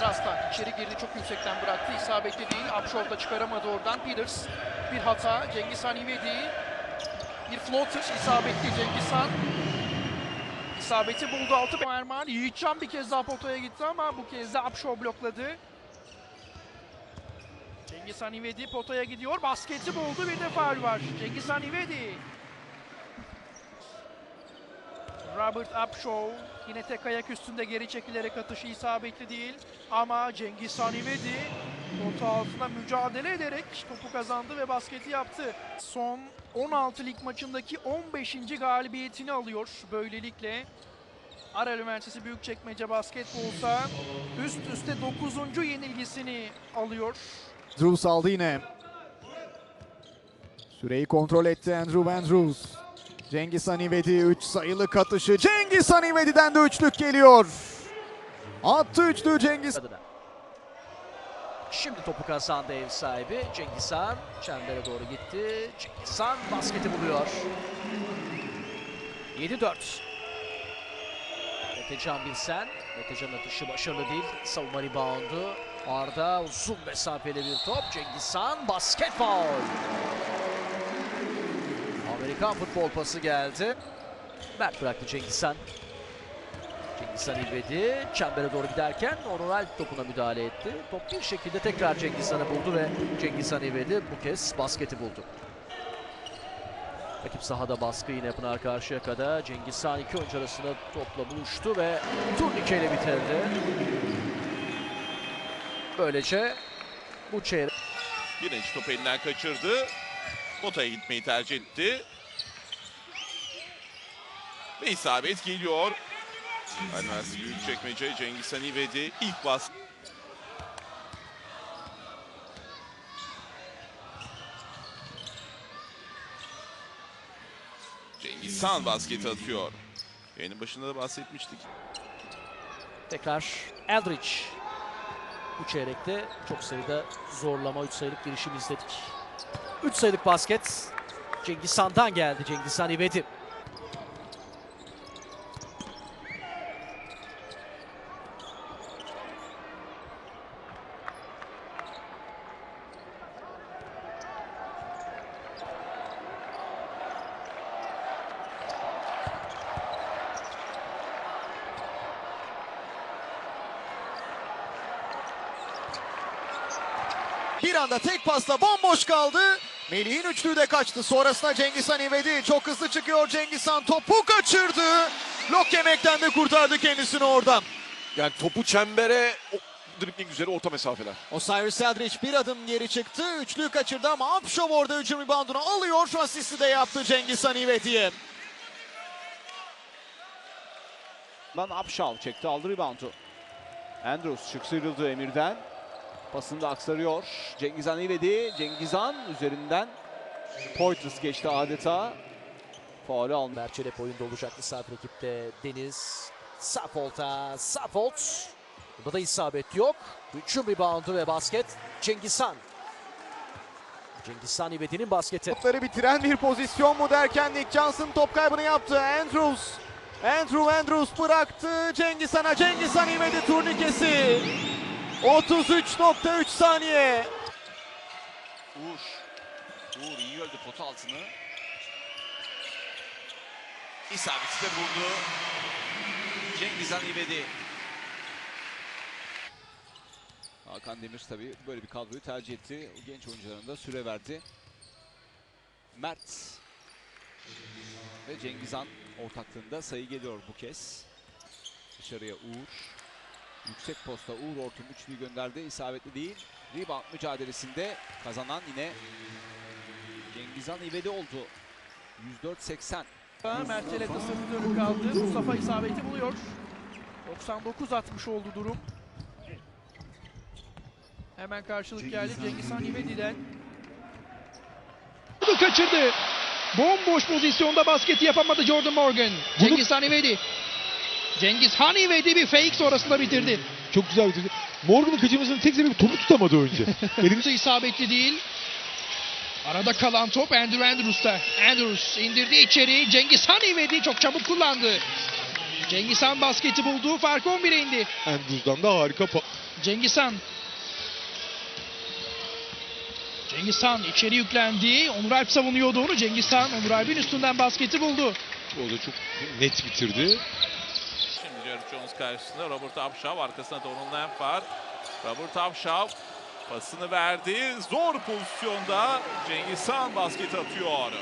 Sarı içeri girdi çok yüksekten bıraktı. İsabetli değil. Upshot da çıkaramadı oradan. Peters bir hata. Cengiz Han İvedi. Bir floater isabetli Cengiz Han. İsabeti buldu altı. Erman Yiğitcan bir kez daha potaya gitti ama bu kez de Upshot blokladı. Cengiz Han İvedi potaya gidiyor. Basketi buldu. Bir de faul var. Cengiz Han İvedi. Robert Upshaw yine tek ayak üstünde geri çekilerek atışı isabetli değil. Ama Cengiz Hanivedi pota altında mücadele ederek topu kazandı ve basketi yaptı. Son 16 lig maçındaki 15. galibiyetini alıyor böylelikle. Ara Üniversitesi Büyükçekmece Basketbol'sa üst üste 9. yenilgisini alıyor. Andrews aldı yine. Süreyi kontrol etti Andrew Andrews. Cengiz Hanivedi 3 sayılı atışı. Cengiz Hanivedi'den de üçlük geliyor. Attı üçlü Cengiz. Şimdi topu kazandı ev sahibi Cengiz Han. Çembere doğru gitti. Cengiz Han basketi buluyor. 7-4. Metecan Bilsen. Metecan atışı başarılı değil. Savunma reboundu. Arda uzun mesafeli bir top. Cengiz Han basket foul. Amerikan futbol pası geldi. Mert bıraktı Cengiz Han. Cengiz Han İvedi çembere doğru giderken Onural topuna müdahale etti. Top bir şekilde tekrar Cengiz Han'ı buldu ve Cengiz Han İvedi bu kez basketi buldu. Rakip sahada baskı yine Pınar Karşıyaka'da. Cengiz Han iki oyuncu arasında topla buluştu ve turnikeyle bitirdi. Böylece bu çeyrek Birinci topu elinden kaçırdı. Potaya gitmeyi tercih etti. Ve isabet geliyor. Üniversitesi Büyükçekmece Cengiz Han ilk bas. Cengiz Han basketi atıyor. Yayının başında da bahsetmiştik. tekrar Eldridge. Bu çeyrekte çok sayıda zorlama 3 sayılık girişim izledik. 3 sayılık basket Cengiz Han'dan geldi. Cengiz Han İvedi. Bir anda tek pasla bomboş kaldı. Melih'in üçlüğü de kaçtı. Sonrasında Cengiz Han İvedi. Çok hızlı çıkıyor Cengiz Han. Topu kaçırdı. Blok yemekten de kurtardı kendisini oradan. Yani topu çembere o, dribling üzeri orta mesafeler. Osiris Eldridge bir adım geri çıktı. Üçlüyü kaçırdı ama Upshaw orada hücum reboundunu alıyor. Şu asisti de yaptı Cengiz Han İvedi'ye. Lan Upshaw çekti aldı reboundu. Andrews şık sıyrıldı Emir'den. Pasını da aksarıyor. Cengizhan İvedi. Cengizhan üzerinden Poitras geçti adeta. Faulü aldı. Berçelep oyunda olacak misafir ekipte Deniz. Safolt'a Safolt. Burada da isabet yok. Hücum reboundu ve basket Cengiz Han. Cengiz Han İvedi'nin basketi. Topları bitiren bir pozisyon mu derken Nick Johnson top kaybını yaptı. Andrews. Andrew Andrews bıraktı Cengiz Han'a. Cengiz Han İvedi turnikesi. 33.3 saniye. Uğur. Uğur iyi öldü potu altını. İsabeti de buldu. Cengiz Han İvedi. Hakan Demir tabii böyle bir kadroyu tercih etti. O genç oyuncularına da süre verdi. Mert ve Cengizhan ortaklığında sayı geliyor bu kez. Dışarıya Uğur. Yüksek posta Uğur Ortun üçlüyü gönderdi. İsabetli değil. Rebound mücadelesinde kazanan yine Cengizhan İvedi oldu. 104-80. Mert'e kısa bir dönük kaldı. Mustafa isabeti buluyor. 99-60 oldu durum. Hemen karşılık geldi Cengiz Han İvedi'den. Bunu kaçırdı. Bomboş pozisyonda basketi yapamadı Jordan Morgan. Cengiz Han İvedi. Cengiz Han İvedi bir fake sonrasında bitirdi. Çok güzel bitirdi. Morgan'ın kaçırmasının tek sebebi topu tutamadı önce. Elimize isabetli değil. Arada kalan top Andrew Andrews'ta. Andrews indirdi içeri. Cengiz Han İvedi çok çabuk kullandı. Cengiz Han basketi buldu. Fark 11'e indi. Andrews'dan da harika pa- Cengizhan. Cengizhan içeri yüklendi. Onur Alp savunuyordu onu. Cengizhan Onur Alp'in üstünden basketi buldu. O da çok net bitirdi. Jared Jones karşısında Robert Upshaw arkasında Donald Lamp var. Robert Upshaw pasını verdi. Zor pozisyonda Cengiz Han basket atıyor.